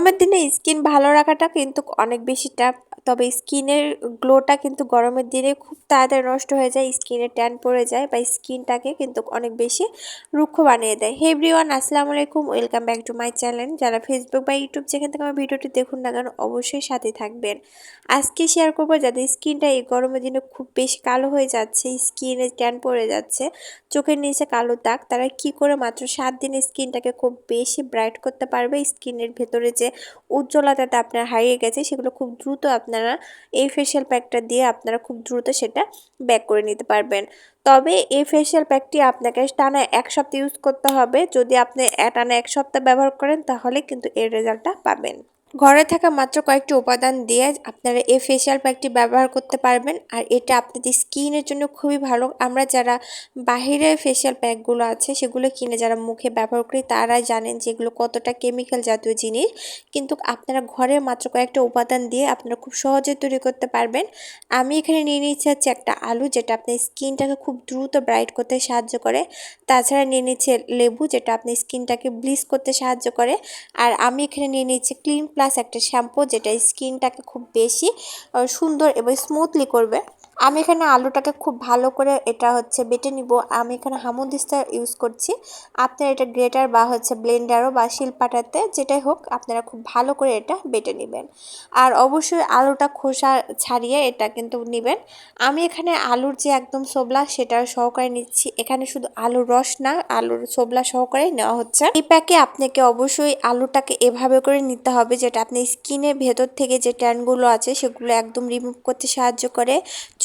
গরমের দিনে স্কিন ভালো রাখাটা কিন্তু অনেক বেশি টাফ তবে স্কিনের গ্লোটা কিন্তু গরমের দিনে খুব তাড়াতাড়ি নষ্ট হয়ে যায়, স্কিনে ট্যান পড়ে যায় বা স্কিনটাকে কিন্তু অনেক বেশি রুক্ষ বানিয়ে দেয়। হে এভরিওয়ান আসসালামু আলাইকুম welcome back to my channel যারা ফেসবুক বা ইউটিউব যেখান থেকে আমার ভিডিওটি দেখুন না কেন, অবশ্যই সাথে থাকবেন। আজকে শেয়ার করব যাদের স্কিনটা এই গরমের দিনে খুব বেশি কালো হয়ে যাচ্ছে, স্কিনে ট্যান পড়ে যাচ্ছে, চোখের নিচে কালো দাগ, তারা কি করে মাত্র সাত দিনে স্কিনটাকে খুব বেশি ব্রাইট করতে পারবে? স্কিনের ভেতরে যে উজ্জ্বলতাটা আপনার হারিয়ে গেছে, সেগুলো খুব দ্রুত আপনারা এই ফেশিয়াল প্যাকটা দিয়ে আপনারা খুব দ্রুত সেটা ব্যাক করে নিতে পারবেন। তবে এই ফেসিয়াল প্যাকটি আপনাকে টানা এক সপ্তাহ ইউজ করতে হবে। যদি আপনি টানা এক সপ্তাহ ব্যবহার করেন, তাহলে কিন্তু এর রেজাল্টটা পাবেন। ঘরে থাকা মাত্র কয়েকটি উপাদান দিয়ে আপনারা এই ফেশিয়াল প্যাকটি ব্যবহার করতে পারবেন, আর এটা আপনাদের স্কিনের জন্য খুবই ভালো। আমরা যারা বাহিরের ফেশিয়াল প্যাকগুলো আছে, সেগুলো কিনে যারা মুখে ব্যবহার করি তারা জানেন যে এগুলো কতটা কেমিক্যাল জাতীয় জিনিস। কিন্তু আপনারা ঘরে মাত্র কয়েকটা উপাদান দিয়ে আপনারা খুব সহজে তৈরি করতে পারবেন। আমি এখানে নিয়ে নিচ্ছি হচ্ছে একটা আলু, যেটা আপনার স্কিনটাকে খুব দ্রুত ব্রাইট করতে সাহায্য করে। তাছাড়া নিয়ে নিচ্ছে লেবু, যেটা আপনার স্কিনটাকে ব্লিচ করতে সাহায্য করে। আর আমি এখানে নিয়ে নিচ্ছি ক্লিন প্লাস একটা শ্যাম্পু যেটা স্কিনটাকে খুব বেশি সুন্দর এবং স্মুথলি করবে। আমি এখানে আলুটাকে খুব ভালো করে এটা হচ্ছে বেটে নিব। আমি এখানে হামুদিস্তা ইউজ করছি। আপনার এটা গ্রেটার বা হচ্ছে ব্লেন্ডারও বা শিলপাটাতে যেটাই হোক, আপনারা খুব ভালো করে এটা বেটে নেবেন। আর অবশ্যই আলুটা খোসা ছাড়িয়ে এটা কিন্তু নেবেন। আমি এখানে আলুর যে একদম সোবলা সেটা সহকারে নিচ্ছি। এখানে শুধু আলুর রস না, আলুর সোবলা সহকারে নেওয়া হচ্ছে। এই প্যাকে আপনাকে অবশ্যই আলুটাকে এভাবে করে নিতে হবে যেটা আপনি স্কিনের ভেতর থেকে যে ট্যানগুলো আছে সেগুলো একদম রিমুভ করতে সাহায্য করে।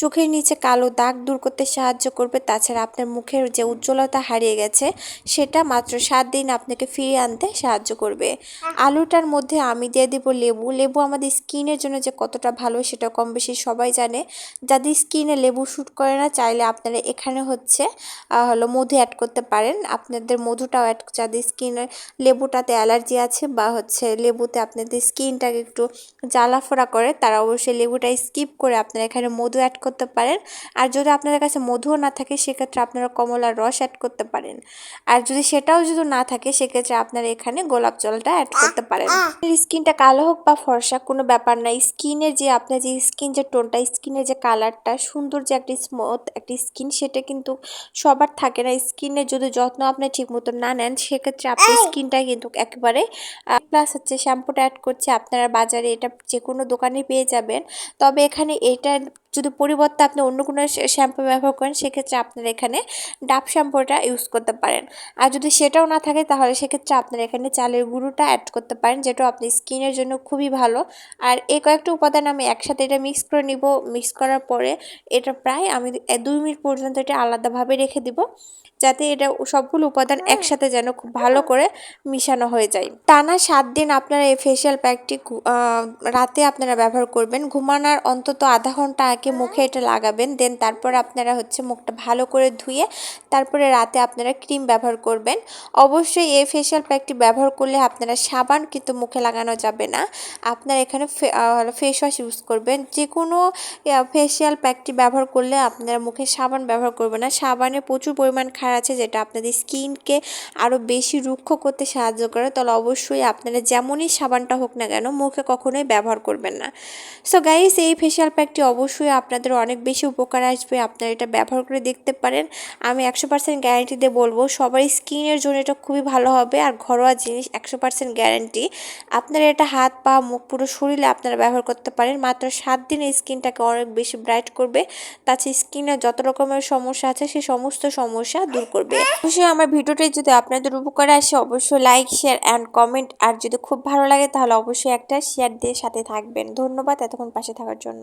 চোখের নিচে কালো দাগ দূর করতে সাহায্য করবে। তাছাড়া আপনার মুখের যে উজ্জ্বলতা হারিয়ে গেছে, সেটা মাত্র সাত দিন আপনাকে ফিরিয়ে আনতে সাহায্য করবে। আলুটার মধ্যে আমি দিয়ে দিব লেবু। লেবু আমাদের স্কিনের জন্য যে কতটা ভালো সেটা কম বেশি সবাই জানে। যাদের স্কিনে লেবু শ্যুট করে না, চাইলে আপনারা এখানে হচ্ছে হলো মধু অ্যাড করতে পারেন। আপনাদের মধুটাও অ্যাড যাদের স্কিনে লেবুটাতে অ্যালার্জি আছে বা হচ্ছে লেবুতে আপনাদের স্কিনটাকে একটু জ্বালাফোড়া করে, তারা অবশ্যই লেবুটা স্কিপ করে আপনারা এখানে মধু অ্যাড করতে পারেন। আর যদি আপনাদের কাছে মধুও না থাকে সেক্ষেত্রে আপনারা কমলার রস অ্যাড করতে পারেন। আর যদি সেটাও যদি না থাকে সেক্ষেত্রে আপনারা এখানে গোলাপ জলটা অ্যাড করতে পারেন। স্কিনটা কালো হোক বা ফর্সা কোনো ব্যাপার না। স্কিনের যে আপনার যে স্কিন যে টোনটা স্কিনের যে কালারটা সুন্দর যে একটি স্মুথ একটি স্কিন সেটা কিন্তু সবার থাকে না। স্কিনের যদি যত্ন আপনি ঠিক মতো না নেন সেক্ষেত্রে আপনার স্কিনটা কিন্তু একেবারে প্লাস হচ্ছে শ্যাম্পুটা অ্যাড করছে। আপনারা বাজারে এটা যে কোনো দোকানে পেয়ে যাবেন। তবে এখানে এটা যদি পরিবর্তে আপনি অন্য কোনো শ্যাম্পু ব্যবহার করেন, সেক্ষেত্রে আপনারা এখানে ডাব শ্যাম্পুটা ইউজ করতে পারেন। আর যদি সেটাও না থাকে, তাহলে সেক্ষেত্রে আপনারা এখানে চালের গুঁড়োটা অ্যাড করতে পারেন, যেটা আপনি স্কিনের জন্য খুবই ভালো। আর এই কয়েকটা উপাদান আমি একসাথে এটা মিক্স করে নিব। মিক্স করার পরে এটা প্রায় আমি দুই মিনিট পর্যন্ত এটা আলাদাভাবে রেখে দিব, যাতে এটা সবগুলো উপাদান একসাথে যেন খুব ভালো করে মিশানো হয়ে যায়। টানা সাত দিন আপনারা এই ফেসিয়াল প্যাকটি রাতে আপনারা ব্যবহার করবেন। ঘুমানোর অন্তত আধা ঘণ্টা আগে মুখে এটা লাগাবেন, দেন তারপর আপনারা হচ্ছে মুখটা ভালো করে ধুয়ে তারপরে রাতে আপনারা ক্রিম ব্যবহার করবেন। অবশ্যই এই ফেশিয়াল প্যাকটি ব্যবহার করলে আপনারা সাবান কিন্তু মুখে লাগানো যাবে না। আপনারা এখানে ফেস ওয়াশ ইউজ করবেন। যে কোনো ফেশিয়াল প্যাকটি ব্যবহার করলে আপনারা মুখে সাবান ব্যবহার করবেন না। সাবানে প্রচুর পরিমাণ খার আছে যেটা আপনাদের স্কিনকে আরও বেশি রুক্ষ করতে সাহায্য করে। তাহলে অবশ্যই আপনারা যেমনই সাবানটা হোক না কেন মুখে কখনোই ব্যবহার করবেন না। সো গাইস এই ফেশিয়াল প্যাকটি অবশ্যই আপনাদের অনেক বেশি উপকার আসবে, আপনারা এটা ব্যবহার করে দেখতে পারেন। আমি একশো পার্সেন্ট গ্যারান্টি দিয়ে বলব, সবার স্কিনের জন্য এটা খুবই ভালো হবে। আর ঘরোয়া জিনিস, একশো পার্সেন্ট গ্যারান্টি আপনারা এটা হাত, পা, মুখ, পুরো শরীরে আপনারা ব্যবহার করতে পারেন। মাত্র সাত দিনে স্কিনটাকে অনেক বেশি ব্রাইট করবে। তাছাড়া স্কিনে যত রকমের সমস্যা আছে সেই সমস্ত সমস্যা দূর করবে। অবশ্যই আমার ভিডিওটি যদি আপনাদের উপকারে আসে, অবশ্যই লাইক শেয়ার অ্যান্ড কমেন্ট আর যদি খুব ভালো লাগে, তাহলে অবশ্যই একটা শেয়ার দিয়ে সাথে থাকবেন। ধন্যবাদ এতক্ষণ পাশে থাকার জন্য।